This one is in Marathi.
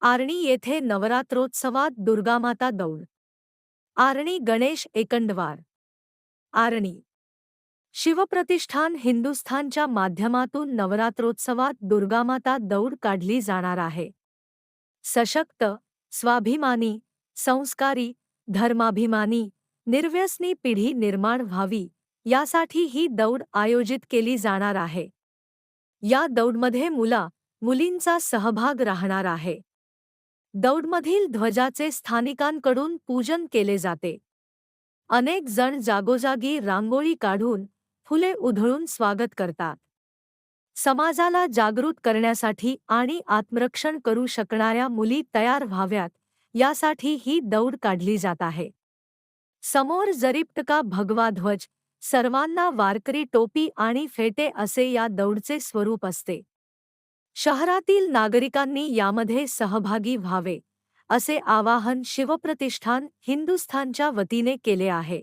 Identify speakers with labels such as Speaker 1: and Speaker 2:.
Speaker 1: आर्णी येथे नवरात्रोत्सवात दुर्गामाता दौड. आर्णी गणेश एकंडवार. आर्णी. शिवप्रतिष्ठान हिंदुस्थानच्या माध्यमातून नवरात्रोत्सवात दुर्गामाता दौड काढली जाणार आहे. सशक्त स्वाभिमानी संस्कारी धर्माभिमानी निर्व्यसनी पिढी निर्माण व्हावी यासाठी ही दौड आयोजित केली जाणार आहे. या दौडमध्ये मुला मुलींचा सहभाग राहणार आहे. दौडमधील ध्वजाचे स्थानिकांकडून पूजन केले जाते. अनेक जण जागोजागी रांगोळी काढून फुले उधळून स्वागत करतात. समाजाला जागृत करण्यासाठी आणि आत्मरक्षण करू शकणाऱ्या मुली तयार व्हाव्यात यासाठी ही दौड काढली जात आहे. समोर जरिप्टका भगवा ध्वज सर्वांना वारकरी टोपी आणि फेटे असे या दौडचे स्वरूप असते. शहरातील नागरिकांनी यामध्ये सहभागी व्हावे असे आवाहन शिवप्रतिष्ठान हिंदुस्थानच्या वतीने केले आहे.